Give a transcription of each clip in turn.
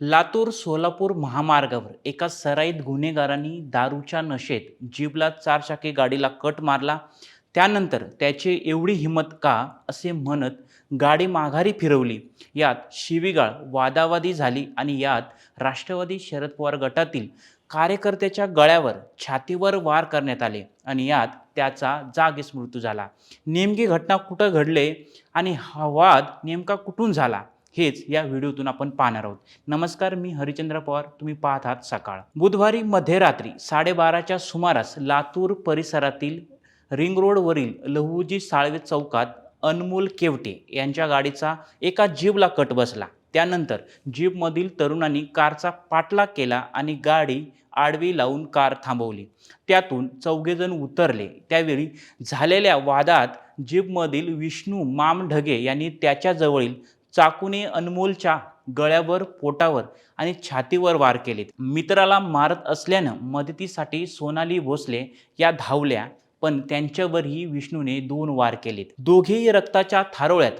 लातूर सोलापूर महामार्गावर एका सराईत गुन्हेगारांनी दारूच्या नशेत जीपला चारचाकी गाडीला कट मारला. त्यानंतर त्याची एवढी हिंमत का असे म्हणत गाडी माघारी फिरवली. यात शिवीगाळ वादावादी झाली आणि यात राष्ट्रवादी शरद पवार गटातील कार्यकर्त्याच्या गळ्यावर छातीवर वार करण्यात आले आणि यात त्याचा जागीच मृत्यू झाला. नेमकी घटना कुठं घडले आणि हा वाद नेमका कुठून झाला? हेच या व्हिडिओतून आपण पाहणार आहोत. नमस्कार मी हरिचंद्र पवार. तुम्ही पाहत आहात सकाळ. बुधवारी मध्यरात्री साडेबाराच्या सुमारास लातूर परिसरातील रिंग रोडवरील लहुजी साळवे चौकात अनमोल केवटे यांच्या गाडीचा एका जीपला कट बसला. त्यानंतर जीपमधील तरुणांनी कारचा पाठलाग केला आणि गाडी आडवी लावून कार थांबवली. त्यातून चौघेजण उतरले. त्यावेळी झालेल्या वादात जीपमधील विष्णू मामढगे यांनी त्याच्याजवळील चाकूने अनमोलच्या गळ्यावर पोटावर आणि छातीवर वार केलेत. मित्राला मारत असल्यानं मदतीसाठी सोनाली भोसले या धावल्या पण त्यांच्यावरही विष्णूने दोन वार केलेत. दोघेही रक्ताच्या थारोळ्यात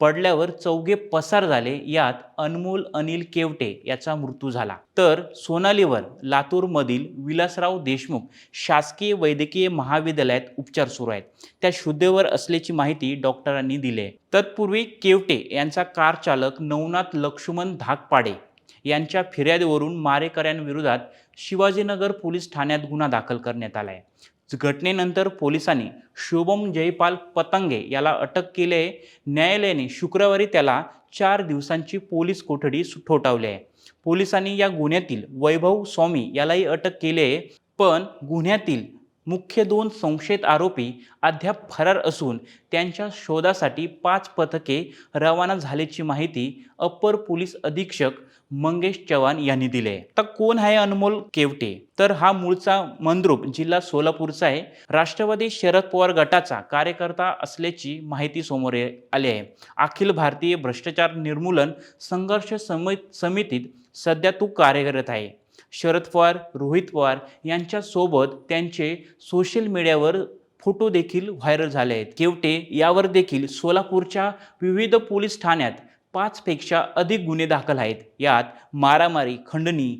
पडल्यावर चौघे पसार झाले. यात अनमोल अनिल केवटे याचा मृत्यू झाला. तर सोनालीवर लातूरमधील विलासराव देशमुख शासकीय वैद्यकीय महाविद्यालयात उपचार सुरू आहेत. त्या शुद्धेवर असल्याची माहिती डॉक्टरांनी दिली आहे. तत्पूर्वी केवटे यांचा कार चालक नवनाथ लक्ष्मण धाकपाडे यांच्या फिर्यादीवरून मारेकऱ्यांविरोधात शिवाजीनगर पोलीस ठाण्यात गुन्हा दाखल करण्यात आला आहे. घटनेनंतर पोलिसांनी शुभम जयपाल पतंगे याला अटक केली आहे. न्यायालयाने शुक्रवारी त्याला चार दिवसांची पोलीस कोठडी सु- ठोठावली आहे. पोलिसांनी या गुन्ह्यातील वैभव स्वामी यालाही अटक केली आहे. पण गुन्ह्यातील मुख्य दोन संशयित आरोपी अद्याप फरार असून त्यांच्या शोधासाठी पाच पथके रवाना झाल्याची माहिती अप्पर पोलीस अधीक्षक मंगेश चव्हाण यांनी दिले. तर कोण आहे अनमोल केवटे? तर हा मूळचा मंद्रुप जिल्हा सोलापूरचा आहे. राष्ट्रवादी शरद पवार गटाचा कार्यकर्ता असल्याची माहिती समोर आली आहे. अखिल भारतीय भ्रष्टाचार निर्मूलन संघर्ष समितीत सध्या तो कार्यरत आहे. शरद पवार रोहित पवार यांच्यासोबत त्यांचे सोशल मीडियावर फोटो देखील व्हायरल झाले आहेत. केवटे यावर देखील सोलापूरच्या विविध पोलीस ठाण्यात पाचपेक्षा अधिक गुन्हे दाखल आहेत. यात मारामारी खंडणी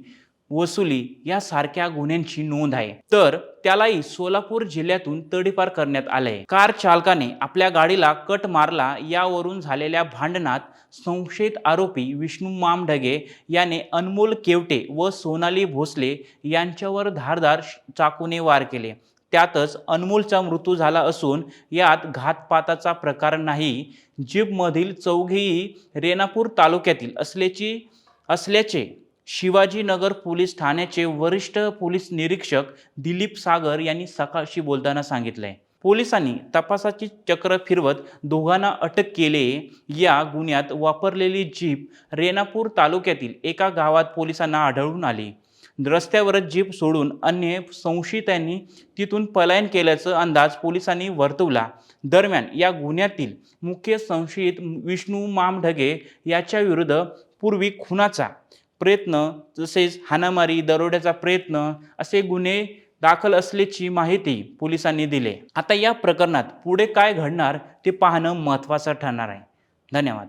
वसुली यासारख्या गुन्ह्यांची नोंद आहे. तर त्यालाही सोलापूर जिल्ह्यातून तडीपार करण्यात आलंय. कार चालकाने आपल्या गाडीला कट मारला यावरून झालेल्या भांडणात संशयित आरोपी विष्णू मामढगे याने अनमोल केवटे व सोनाली भोसले यांच्यावर धारदार चाकूने वार केले. त्यातच अनमोलचा मृत्यू झाला असून यात घातपाताचा प्रकार नाही. जीपमधील चौघेही रेणापूर तालुक्यातील असल्याची असल्याचे शिवाजीनगर पोलीस ठाण्याचे वरिष्ठ पोलीस निरीक्षक दिलीप सागर यांनी सकाळशी बोलताना सांगितले. पोलिसांनी तपासाची चक्र फिरवत दोघांना अटक केले. या गुन्ह्यात वापरलेली जीप रेणापूर तालुक्यातील एका गावात पोलिसांना आढळून आली. रस्त्यावरच जीप सोडून अन्य संशयितांनी तिथून पलायन केल्याचा अंदाज पोलिसांनी वर्तवला. दरम्यान या गुन्ह्यातील मुख्य संशयित विष्णू मामढगे याच्या विरुद्ध पूर्वी खुनाचा प्रयत्न तसेच हाणामारी दरोड्याचा प्रयत्न असे गुन्हे दाखल असल्याची माहिती पोलिसांनी दिली. आता या प्रकरणात पुढे काय घडणार ते पाहणं महत्त्वाचं ठरणार आहे. धन्यवाद.